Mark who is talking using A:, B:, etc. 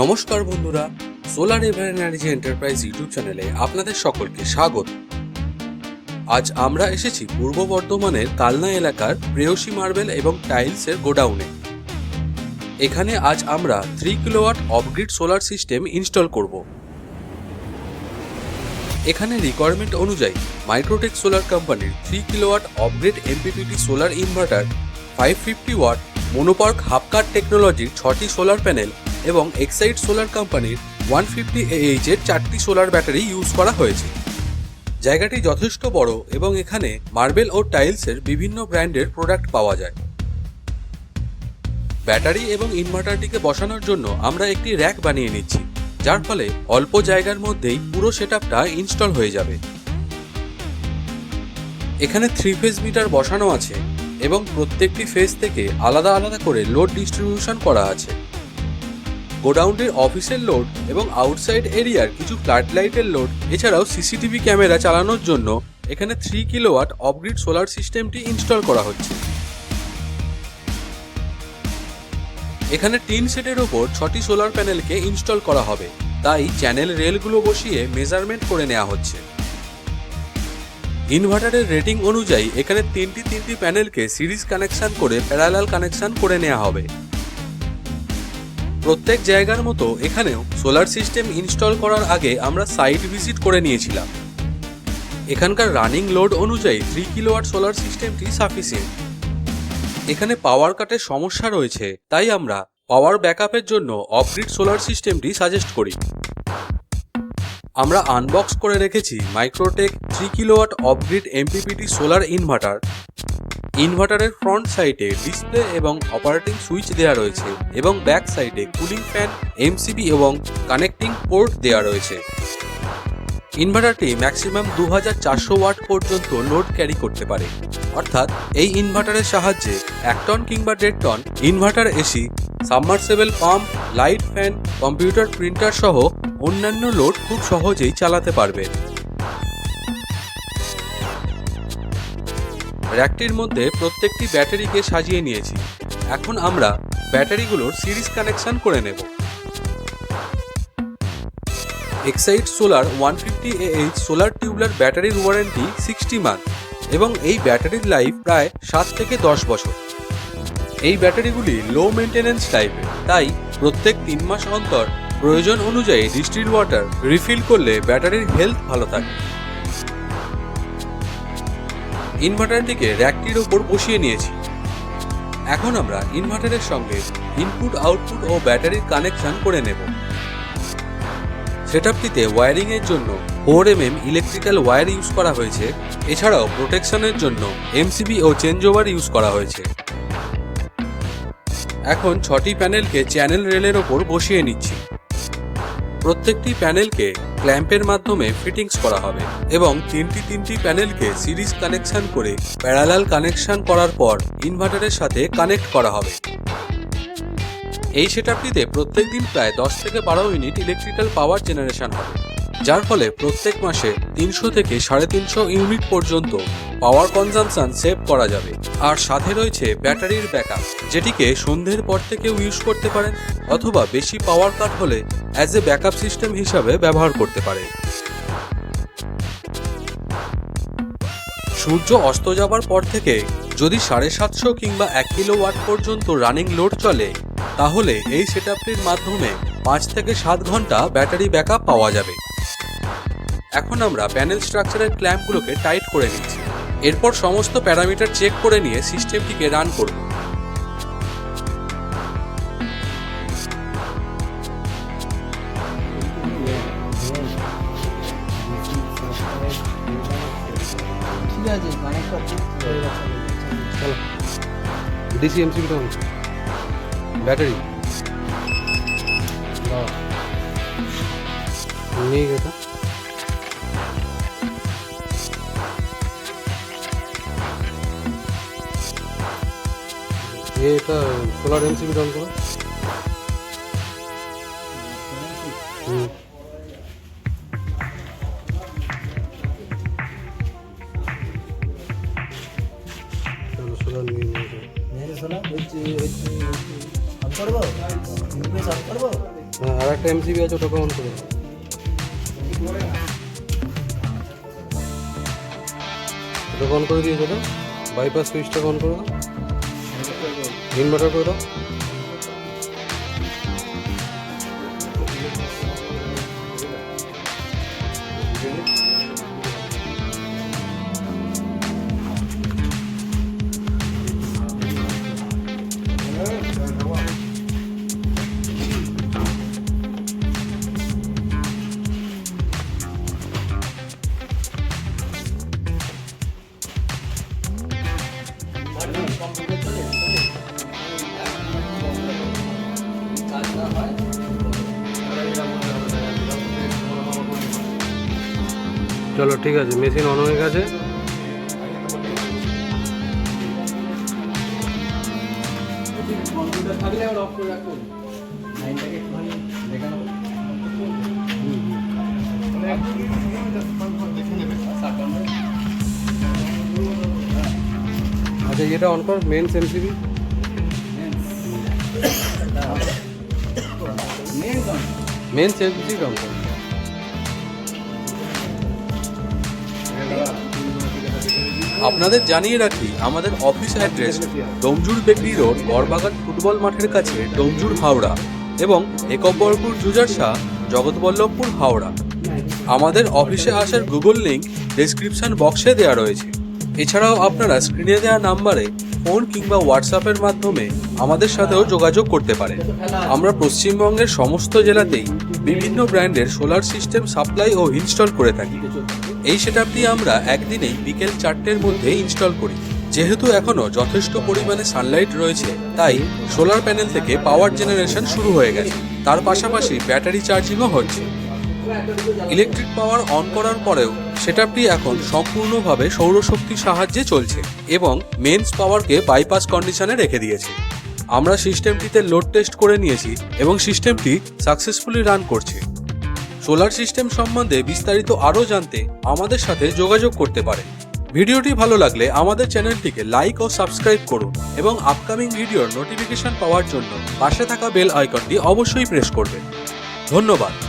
A: নমস্কার বন্ধুরা solar ever energy enterprise YouTube চ্যানেলে আপনাদের সকলকে স্বাগত। আজ আমরা এসেছি পূর্ব বর্ধমানের কালনা এলাকার প্রেয়সী মার্বেল এবং টাইলসের গোডাউনে এখানে আজ আমরা three kilowatt off grid solar system install করব। এখানে রিকোয়ারমেন্ট অনুযায়ী মাইক্রোটেক সোলার কোম্পানির three kilowatt off grid MPPT solar inverter five fifty watt mono perc half cut টেকনোলজির ছটি সোলার প্যানেল এবং এক্সাইড সোলার কোম্পানির ওয়ান ফিফটি এইচ এর চারটি সোলার ব্যাটারি ইউজ করা হয়েছে। জায়গাটি যথেষ্ট বড় এবং এখানে মার্বেল ও টাইলসের বিভিন্ন ব্র্যান্ডের প্রোডাক্ট পাওয়া যায়। ব্যাটারি এবং ইনভার্টারটিকে বসানোর জন্য আমরা একটি র্যাক বানিয়ে নিচ্ছি, যার ফলে অল্প জায়গার মধ্যেই পুরো সেটআপটা ইনস্টল হয়ে যাবে। এখানে থ্রি ফেজ মিটার বসানো আছে এবং প্রত্যেকটি ফেজ থেকে আলাদা আলাদা করে লোড ডিস্ট্রিবিউশন করা আছে। গোডাউনটির অফিসের লোড এবং আউটসাইড এরিয়ার কিছু ফ্ল্যাট লাইটের লোড, এছাড়াও সিসিটিভি ক্যামেরা চালানোর জন্য এখানে three kilowatt off grid solar সিস্টেমটি ইনস্টল করা হচ্ছে। এখানে টিন সেটের ওপর ছটি সোলার প্যানেলকে ইনস্টল করা হবে। তাই চ্যানেল রেলগুলো বসিয়ে মেজারমেন্ট করে নেওয়া হচ্ছে। ইনভার্টারের রেটিং অনুযায়ী এখানে তিনটি তিনটি প্যানেলকে সিরিজ কানেকশন করে প্যারালাল কানেকশন করে নেওয়া হবে। প্রত্যেক জায়গার মতো এখানেও সোলার সিস্টেম ইনস্টল করার আগে আমরা সাইট ভিজিট করে নিয়েছিলাম। এখানকার রানিং লোড অনুযায়ী থ্রি কিলোওয়াট সোলার সিস্টেমটি সাফিসিয়েন্ট এখানে পাওয়ার কাটের সমস্যা রয়েছে, তাই আমরা পাওয়ার ব্যাকআপের জন্য অফগ্রিড সোলার সিস্টেমটি সাজেস্ট করি। আমরা আনবক্স করে রেখেছি Microtek three kilowatt off grid MPPT solar inverter ইনভার্টারের front সাইডে ডিসপ্লে এবং অপারেটিং সুইচ দেওয়া রয়েছে এবং ব্যাক সাইডে কুলিং ফ্যান, এমসিবি এবং কানেক্টিং পোর্ট দেওয়া রয়েছে। ইনভার্টারটি ম্যাক্সিমাম দু হাজার চারশো ওয়াট পর্যন্ত লোড ক্যারি করতে পারে। অর্থাৎ এই ইনভার্টারের সাহায্যে এক টন কিংবা দেড় ton inverter AC, submersible pump, light fan, computer printer সহ অন্যান্য লোড খুব সহজেই চালাতে পারবে। র্যাকটির মধ্যে প্রত্যেকটি ব্যাটারিকে সাজিয়ে নিয়েছি। এখন আমরা ব্যাটারিগুলোর সিরিজ কানেকশন করে নেব। Exide solar one fifty H solar tubular ব্যাটারির ওয়ারেন্টি সিক্সটি মান্থ এবং এই ব্যাটারির লাইফ প্রায় সাত থেকে দশ বছর। এই ব্যাটারিগুলি লো মেনটেনেন্স টাইপের তাই প্রত্যেক তিন মাস অন্তর প্রয়োজন অনুযায়ী ডিস্টিল ওয়াটার রিফিল করলে ব্যাটারির হেলথ ভালো থাকে। ইনভার্টারটিকে র্যাকটির ওপর বসিয়ে নিয়েছি। এখন আমরা ইনভার্টারের সঙ্গে ইনপুট আউটপুট ও ব্যাটারির কানেকশন করে নেব। সেটআপটিতে ওয়্যারিংয়ের জন্য four M M electrical wire use করা হয়েছে। এছাড়াও প্রোটেকশনের জন্য এমসিবি ও চেঞ্জ ওভার ইউজ করা হয়েছে। এখন ছটি প্যানেলকে চ্যানেল রেলের ওপর বসিয়ে নিচ্ছি। প্রত্যেকটি প্যানেলকে ক্ল্যাম্পের মাধ্যমে ফিটিংস করা হবে এবং তিনটি তিনটি প্যানেলকে সিরিজ কানেকশন করে প্যারালাল কানেকশন করার পর ইনভার্টারের সাথে কানেক্ট করা হবে। এই সেটআপটিতে প্রত্যেক দিন প্রায় দশ থেকে বারো মিনিট ইলেকট্রিক্যাল পাওয়ার জেনারেশন হবে, যার ফলে প্রত্যেক মাসে তিনশো থেকে সাড়ে তিনশো ইউনিট পর্যন্ত পাওয়ার কনজামশন সেভ করা যাবে। আর সাথে রয়েছে ব্যাটারির ব্যাকআপ যেটিকে সন্ধ্যের পর থেকেও ইউজ করতে পারেন, অথবা বেশি পাওয়ার কাট হলে অ্যাজ এ ব্যাকআপ সিস্টেম হিসাবে ব্যবহার করতে পারে। সূর্য অস্ত যাবার পর থেকে যদি সাড়ে সাতশো কিংবা এক কিলো ওয়াট পর্যন্ত রানিং লোড চলে, তাহলে এই সেটআপটির মাধ্যমে পাঁচ থেকে সাত ঘণ্টা ব্যাটারি ব্যাকআপ পাওয়া যাবে। এখন আমরা প্যানেল স্ট্রাকচারের ক্ল্যাম্পগুলোকে টাইট করে নিচ্ছি। এরপর সমস্ত প্যারামিটার চেক করে নিয়ে সিস্টেমটিকে রান করব।
B: ডিসি এমসিবি ডাউন ব্যাটারি নিয়ে গেছে এটা। সোলার এমসিবি ডাউন করো। হুম। হ্যাঁ আর একটা আছে অন করে। ওটাকে অন করে বাইপাস সুইচটাকে অন করে দাও। ইনভার্টার করে দাও। চলো ঠিক আছে মেশিন অন হয়ে গেছে।
C: লাইনটাকে একটুখানি দেখানো
B: আচ্ছা এটা অন কর
C: মেন কন
B: মেন্স এমসিবি অন কর।
A: আপনাদের জানিয়ে রাখি, আমাদের office address Domjur Bekri road Garbagan football মাঠের কাছে ডোমজুর হাওড়া এবং একব্বরপুর জুজারশা জগৎবল্লভপুর হাওড়া। আমাদের অফিসে আসার গুগল লিংক ডেসক্রিপশন বক্সে দেওয়া রয়েছে। এছাড়াও আপনারা স্ক্রিনে দেওয়া নাম্বারে ফোন কিংবা হোয়াটসঅ্যাপের মাধ্যমে আমাদের সাথেও যোগাযোগ করতে পারেন। আমরা পশ্চিমবঙ্গের সমস্ত জেলাতেই বিভিন্ন ব্র্যান্ডের সোলার সিস্টেম সাপ্লাই ও ইনস্টল করে থাকি। এই সেটআপটি আমরা একদিনেই বিকেল চারটের মধ্যে ইনস্টল করি। যেহেতু এখনও যথেষ্ট পরিমাণে সানলাইট রয়েছে, তাই সোলার প্যানেল থেকে পাওয়ার জেনারেশন শুরু হয়ে গেছে। তার পাশাপাশি ব্যাটারি চার্জিংও হচ্ছে। ইলেকট্রিক পাওয়ার অন করার পরেও সেটআপটি এখন সম্পূর্ণভাবে সৌরশক্তির সাহায্যে চলছে এবং মেন্স পাওয়ারকে বাইপাস কন্ডিশনে রেখে দিয়েছে। আমরা সিস্টেমটিতে লোড টেস্ট করে নিয়েছি এবং সিস্টেমটি সাকসেসফুলি রান করছে। সোলার সিস্টেম সম্বন্ধে বিস্তারিত আরও জানতে আমাদের সাথে যোগাযোগ করতে পারে ভিডিওটি ভালো লাগলে আমাদের চ্যানেলটিকে লাইক ও সাবস্ক্রাইব করুন এবং আপকামিং ভিডিওর নোটিফিকেশন পাওয়ার জন্য পাশে থাকা বেল আইকনটি অবশ্যই প্রেস করবেন। ধন্যবাদ।